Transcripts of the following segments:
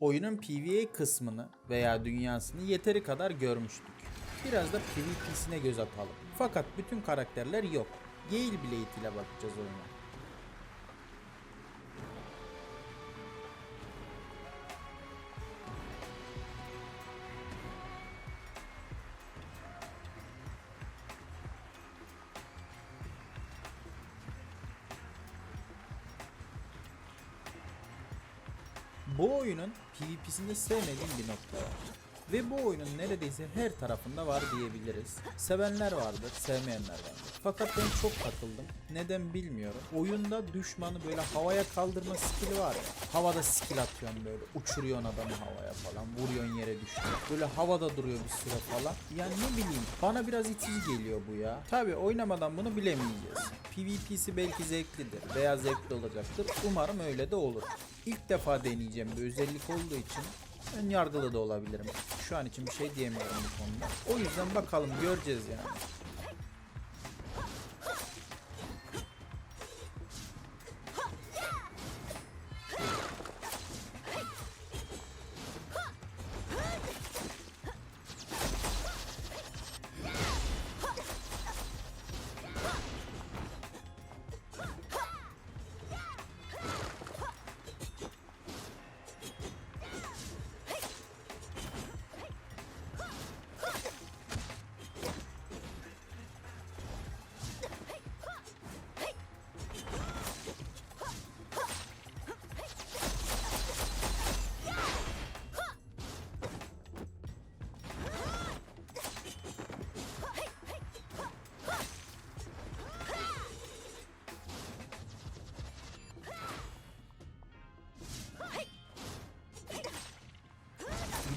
Oyunun PvE kısmını veya dünyasını yeteri kadar görmüştük. Biraz da PvP'sine göz atalım. Fakat bütün karakterler yok. Gale Blade ile bakacağız oyuna. Bu oyunun PvP'sinde sevmediğim bir nokta var. Ve bu oyunun neredeyse her tarafında var diyebiliriz. Sevenler vardır, sevmeyenler vardır. Fakat ben çok takıldım. Neden bilmiyorum. Oyunda düşmanı böyle havaya kaldırma skill'i var ya. Havada skill atıyorsun böyle. Uçuruyorsun adamı havaya falan. Vuruyorsun yere düşüyor. Böyle havada duruyor bir süre falan. Yani ne bileyim bana biraz itici geliyor bu ya. Tabi oynamadan bunu bilemeyeceğiz. PvP'si belki zevklidir veya zevkli olacaktır. Umarım öyle de olur. İlk defa deneyeceğim bir özellik olduğu için ön yargılı da olabilirim. Şu an için bir şey diyemiyorum bu konuda. O yüzden bakalım göreceğiz yani.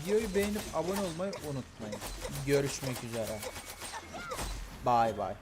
Videoyu beğenip abone olmayı unutmayın. Görüşmek üzere. Bay bay.